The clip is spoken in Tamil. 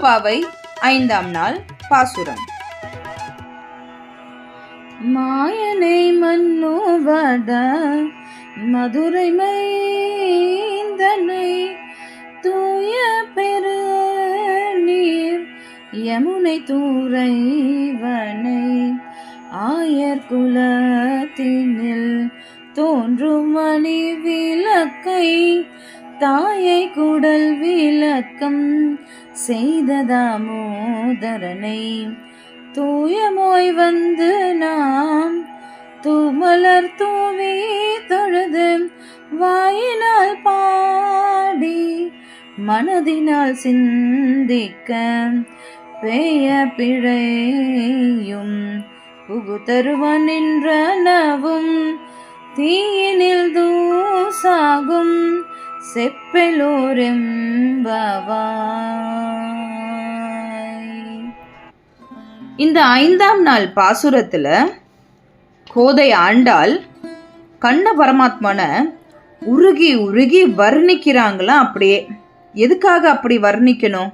பாவை ஐந்தாம் நாள் பாசுரம். மாயனை மன்னோவட மதுரை மைந்தனை தூய பெரு நீர் யமுனை தூரைவனை ஆயர் குலத்தினில் தோன்றும் மணி விளக்கை தாயை குடல் விளக்கம் செய்ததாமோதரனை தூயமோய் வந்து நாம் தூமலர் தூவி தொழுது வாயினால் பாடி மனதினால் சிந்திக்க பெய பிழையும் புகுதருவன் நின்றனவும் தீயின் செப்பெலோரெம்பவாய். இந்த ஐந்தாம் நாள் பாசுரத்தில் கோதை ஆண்டாள் கண்ண பரமாத்மனை உருகி உருகி வர்ணிக்கிறாங்களாம் அப்படியே? எதுக்காக அப்படி வர்ணிக்கணும்?